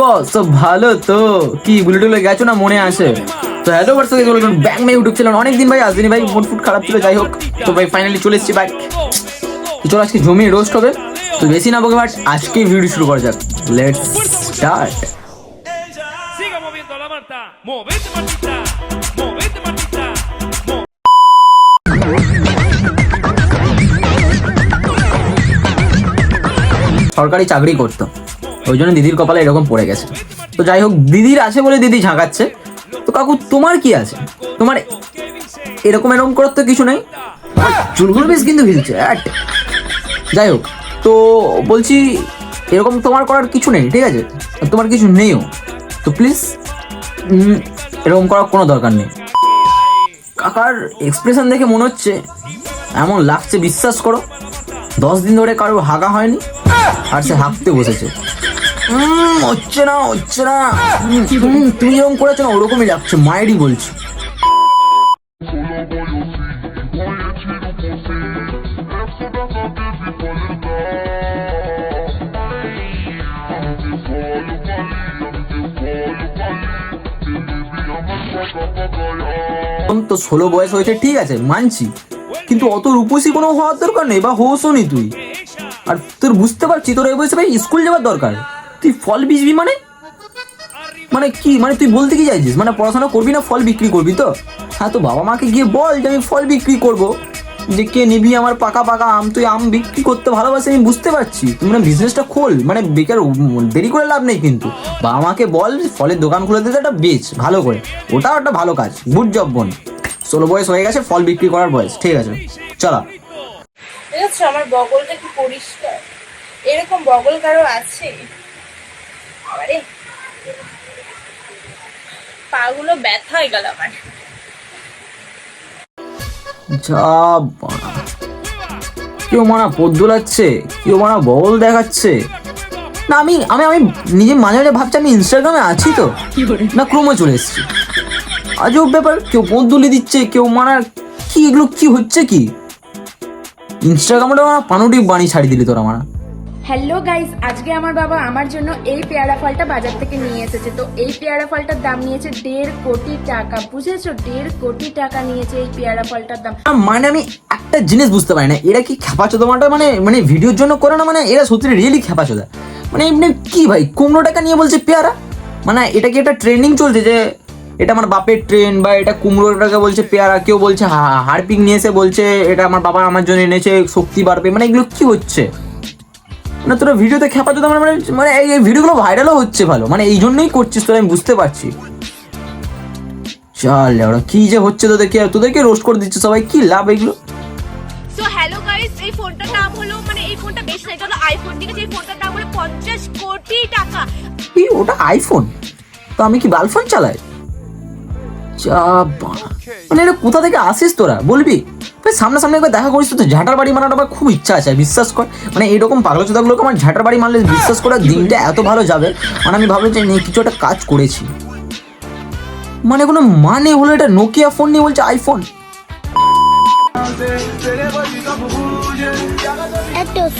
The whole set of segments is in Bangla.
বস, তো ভালো তো। কি বুলেটুলে গেছো না মনে আছে? তো হ্যালো বর্ষ ব্যাংক মে ইউটিউব চ্যানেল অনেকদিন ভাই আসেনি ভাই মুড ফুড খারাপ ছিল, যাই হোক। তো ভাই ফাইনালি চলে এসেছি তো চলো, আজকে জমিয়ে রোস্ট হবে। তো বেশি না বকে বাট আজকে ভিডিও শুরু করা যাক। লেটস স্টার্ট সরকারি চাকরি করতো। ওই জন্য দিদির কপালে এরকম পড়ে গেছে। তো যাই হোক, দিদির আছে বলে দিদি ঝাঁকাচ্ছে। তো কাকু, তোমার কি আছে? তোমার এরকম এরকম করার তো কিছু নেই? চুলগুলো বেশ কিন্তু অ্যাট। যাই হোক, তো বলছি, এরকম তোমার করার কিছু নেই, ঠিক আছে? তোমার কিছু নেইও। তো প্লিজ এরকম করার কোনো দরকার নেই। কাকার এক্সপ্রেশন দেখে মনে হচ্ছে, এমন লাগছে, বিশ্বাস করো। দশ দিন ধরে কারও হাগা হয়নি, আর সে হাঁকতে বসেছে। হচ্ছে না হচ্ছে না। উম, তুমি যেরকম না ওরকমই লাগছে। মায়েরই বলছি। তো ষোলো বয়স হয়েছে ঠিক আছে মানছি। কিন্তু অত রূপসী কোনো হওয়ার দরকার নেই বা হোসও নি তুই। আর তোর বুঝতে পারছি তোর এই বয়সে ভাই স্কুল যাওয়ার দরকার। তুই ফল বিজবি মানে? মানে কি মানে তুই বলতে কি চাইছিস? মানে পড়াশোনা করবি না ফল বিক্রি করবি তো? হ্যাঁ তো বাবা মাকে গিয়ে বল যে আমি ফল বিক্রি করব। যে কে নিবি আমার পাকা পাকা আম? তুই আম বিক্রি করতে ভালোবাসি, আমি বুঝতে পারছি। তুই মানে বিজনেসটা খোল। মানে বেকার দেরি করে লাভ নেই কিন্তু। বাবা মাকে বল, ফলের দোকান খুলে দিতে একটা বেচ, ভালো করে। ওটাও একটা ভালো কাজ, গুড জব বোন। ষোলো বয়স হয়ে গেছে, ফল বিক্রি করার বয়স, ঠিক আছে। চলা। আমার বগলটা কি পরিষ্কার? এরকম বগল কারও আছে? আরে পাগুলো ব্যথা হয়ে গেল আমার। যা কেউ মানা পদ দোলাচ্ছে কেউ মানা বল দেখাচ্ছে। না আমি আমি আমি নিজে মাঝে মাঝে ভাবছি আমি ইনস্টাগ্রামে আছি তো। না ক্রমে চলে এসেছি। আজব ব্যাপার কেউ পদ দুলি দিচ্ছে কেউ মানা কি এগুলো কি হচ্ছে কি? ইনস্টাগ্রামটা পানুটি বাণী ছাড়ি দিলি তোরা মারা। হ্যালো গাইস আজকে আমার বাবা আমার জন্য এই পেয়ারা ফলটা বাজার থেকে নিয়ে এসেছে। তো এই পেয়ারা ফলটার দাম নিয়েছে দেড় কোটি টাকা। বুঝেছ? দেড় কোটি টাকা নিয়েছে এই পেয়ারা ফলটার দাম। মানে আমি একটা জিনিস বুঝতে পারি না। এরা কি খেপাচোদা মাটা মানে মানে ভিডিওর জন্য করে না? মানে এরা সত্যি রিয়েলি খেপাচোদা। মানে এমনি কি ভাই, কুমড়ো টাকা নিয়ে বলছে পেয়ারা? মানে এটা কি একটা ট্রেন্ডিং চলছে যে এটা আমার বাপের ট্রেন বা এটা কুমড়োটাকে বলছে পেয়ারা? কেউ বলছে হারপিক নিয়ে এসে বলছে, এটা আমার বাবা আমার জন্য এনেছে, শক্তি বাড়বে। মানে এগুলো কি হচ্ছে? মানে তোরা ভিডিওতে খেপাচোদা মানে মানে মানে এই এই ভিডিওগুলো ভাইরালও হচ্ছে ভালো। মানে এই জন্যই করছিস তোরা আমি বুঝতে পারছি। চল ওরা কি যে হচ্ছে তোদেরকে তোদেরকে রোস্ট করে দিচ্ছে সবাই কি লাভ এগুলো? সো হ্যালো গাইস এই ফোনটার নাম হলো মানে এই ফোনটা বেশি না এটা হলো আইফোন ঠিক আছে এই ফোনটার দাম হলো পঞ্চাশ কোটি টাকা। কি ওটা আইফোন তো আমি কি বালফোন চালাই? যা বাড়া। মানে এটা কোথা থেকে আসিস তোরা? বলবি? ভাই সামনাসামনি একবার দেখা করিস তো ঝাঁটার বাড়ি মারাটা আমার খুব ইচ্ছা আছে বিশ্বাস কর। মানে এরকম পাগলা চোদাগুলোকে আমার ঝাঁটার বাড়ি মারলে বিশ্বাস করে দিনটা এত ভালো যাবে মানে আমি ভাবলাম যে কিছু একটা কাজ করেছি। মানে কোনো মানে হলো এটা নোকিয়া ফোন নিয়ে বলছে আইফোন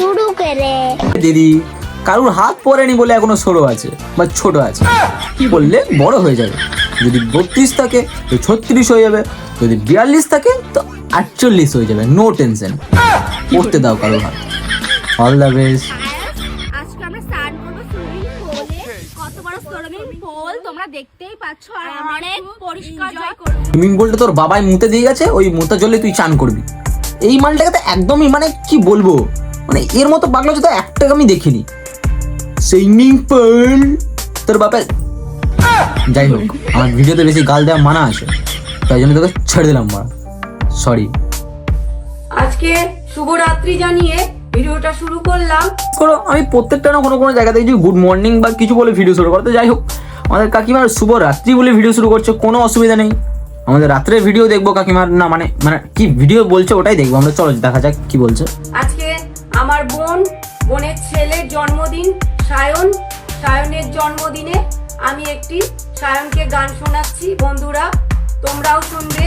শুরু করে। দিদি। কারুর হাত পরেনি বলে এখনও সরো আছে বা ছোট আছে। কি বললে? বড় হয়ে যাবে। যদি বত্রিশ থাকে তো ছত্রিশ হয়ে যাবে। যদি বিয়াল্লিশ থাকে তো আটচল্লিশ হয়ে যাবে। নো টেনশন পড়তে দাও কারোর হাত। অল দ্য বেস্ট সুইমিং পুলটা তোর বাবাই মুতে দিয়ে গেছে ওই মুতা জলে তুই চান করবি। এই মালটাকে তো একদমই মানে কি বলব? মানে এর মতো পাগলা তো একটা আমি দেখিনি। সুইমিং পুল তোর বাবা যাই হোক আমার ভিডিওতে বেশি গাল দেওয়া মানা আছে। তাই জন্য তোকে ছেড়ে দিলাম মারা সরি আজকে শুভরাত্রি জানিয়ে ভিডিওটা শুরু করলাম। করো আমি প্রত্যেকটা না কোনো কোনো জায়গা থেকে যদি গুড মর্নিং বা কিছু বলে ভিডিও শুরু করো। তো যাই হোক আমাদের কাকিমার শুভ রাত্রি বলে ভিডিও শুরু করছে কোনো অসুবিধা নেই। আমাদের রাত্রে ভিডিও দেখব কাকিমার। না মানে মানে কি ভিডিও বলছে ওটাই দেখব। আমরা চলো দেখা যাক কি বলছে। আজকে আমার বোন বোনের ছেলের জন্মদিন। সায়ন সায়নের জন্মদিনে আমি একটি সায়নকে গান শোনাচ্ছি। বন্ধুরা তোমরাও শুনবে।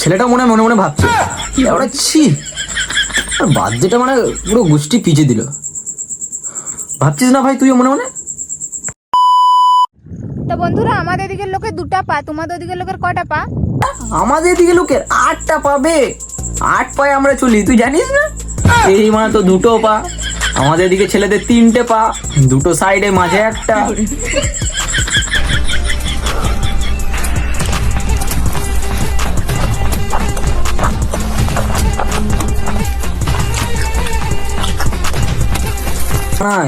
ছেলেটা মনে মনে মনে ভাবছে। কি ছি। আর বাদ্যটা মানে পুরো গোষ্ঠী পিছিয়ে দিল। ভাবছিস না ভাই তুইও মনে মনে? তো বন্ধুরা আমাদের দিকের লোকের দুটা পা তোমাদের দিকের লোকের কটা পা? আমাদের দিকে লোকের আটটা পাবে আট পায়ে আমরা চলি তুই জানিস না? এই মানে তো দুটো পা। আমাদের দিকে ছেলেদের তিনটে পা দুটো সাইডে মাঝে একটা।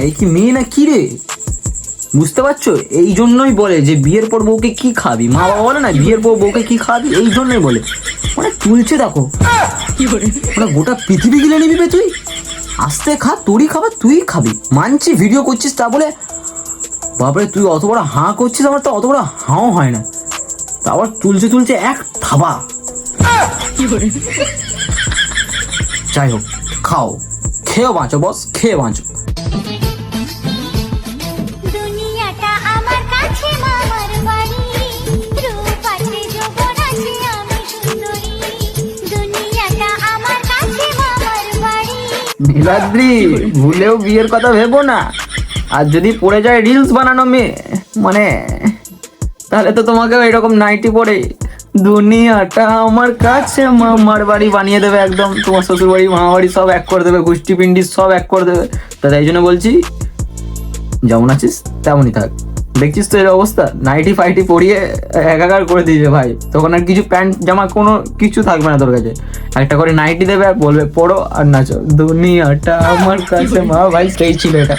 এই কি মেয়ে না কি রে? বুঝতে পারছ? এই জন্যই বলে যে বিয়ের পর বউকে কি খাবি? মা বাবা বলে না বিয়ের পর বউকে কি খাবি? এই জন্যই বলে। মানে তুলছে দেখো। মানে গোটা পৃথিবী গিলে নিবি বে তুই? আস্তে খা তোরই খাবার তুই খাবি। মানছি ভিডিও করছিস তা বলে বাপরে তুই অত বড় হাঁ করছিস আমার তো অত বড় হাঁও হয় না। তারপর তুলছে তুলছে এক থাবা। যাই হোক খাও। খেয়েও বাঁচো বস খেয়ে বাঁচো। নীলাদ্রি ভুলেও বিয়ের কথা ভেবো না। আর যদি পড়ে যায় রিলস বানানো মেয়ে মানে তাহলে তো তোমাকেও এরকম নাইটি পরে দুনিয়াটা আমার কাছে, মামার বাড়ি বানিয়ে দেবে একদম। তোমার শ্বশুর বাড়ি মামা বাড়ি সব এক করে দেবে গোষ্ঠী পিন্ডি সব এক করে দেবে। তা তাই জন্য বলছি, যেমন আছিস তেমনই থাক। দেখছিস তো এর অবস্থা? নাইটি ফাইটি পরিয়ে একাকার করে দিয়েছে ভাই। তখন আর কিছু প্যান্ট, জামা কোনো কিছু থাকবে না তোর কাছে। একটা করে নাইটি দেবে আর বলবে পড়ো আর নাচো। দুনিয়াটা আমার কাছে, মা, ভাই, সেই ছিল এটা।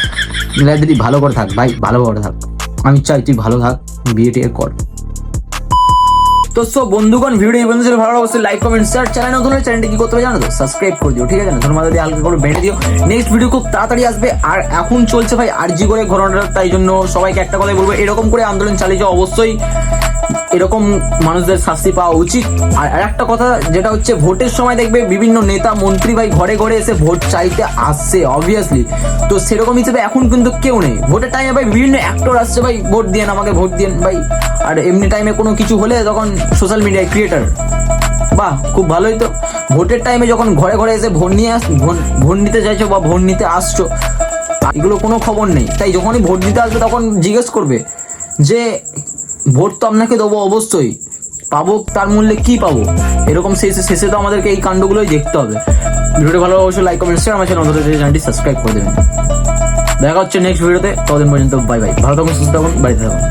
দিদি, ভালো করে থাক, ভাই, ভালো করে থাক। আমি চাই তুই ভালো থাক, বিয়ে টিয়ে কর। তো সব বন্ধুগণ ভিডিও এই ছিল ভালো অবশ্যই লাইক কমেন্ট শেয়ার চ্যানেল নতুন হলে চ্যানেলটি কি করতে হবে, জানো তো? সাবস্ক্রাইব করে দিও, ঠিক আছে? ধন্যবাদ দিয়ে হালকা করে বেঁধে দিও। নেক্সট ভিডিও খুব তাড়াতাড়ি আসবে, আর এখন চলছে ভাই আরজি করে ঘটনাটা তাই জন্য সবাইকে একটা কথাই বলব, এরকম করে আন্দোলন চালিয়ে যাও, অবশ্যই এরকম মানুষদের শাস্তি পাওয়া উচিত। আর একটা কথা, যেটা হচ্ছে ভোটের সময় দেখবে বিভিন্ন নেতা, মন্ত্রী ভাই ঘরে ঘরে এসে ভোট চাইতে আসছে অবভিয়াসলি তো সেরকম হিসেবে এখন কিন্তু কেউ নেই। ভোটের টাইমে ভাই বিভিন্ন অ্যাক্টর আসছে ভাই, ভোট দিয়েন, আমাকে ভোট দিয়েন ভাই। আর এমনি টাইমে কোনো কিছু হলে তখন সোশ্যাল মিডিয়ায় ক্রিয়েটার বাহ, খুব ভালোই তো। ভোটের টাইমে যখন ঘরে ঘরে এসে ভোট নিয়ে আস ভোট নিতে চাইছো বা ভোট নিতে আসছো, এগুলো কোনো খবর নেই। তাই যখনই ভোট দিতে আসবে তখন জিজ্ঞেস করবে যে ভোট তো আপনাকে দেবো অবশ্যই। পাবো, তার মূল্যে কি পাবো? এরকম শেষে শেষে তো আমাদেরকে এই কাণ্ডগুলোই দেখতে হবে। ভিডিওটি ভালো অবশ্যই লাইক কমেন্ট শেয়ার আমার চ্যানেল চ্যানেলটি সাবস্ক্রাইব করে দেবেন। দেখা হচ্ছে নেক্সট ভিডিওতে ততদিন পর্যন্ত বাই বাই ভালো থাকুন, সুস্থ থাকুন, বাড়িতে থাকুন।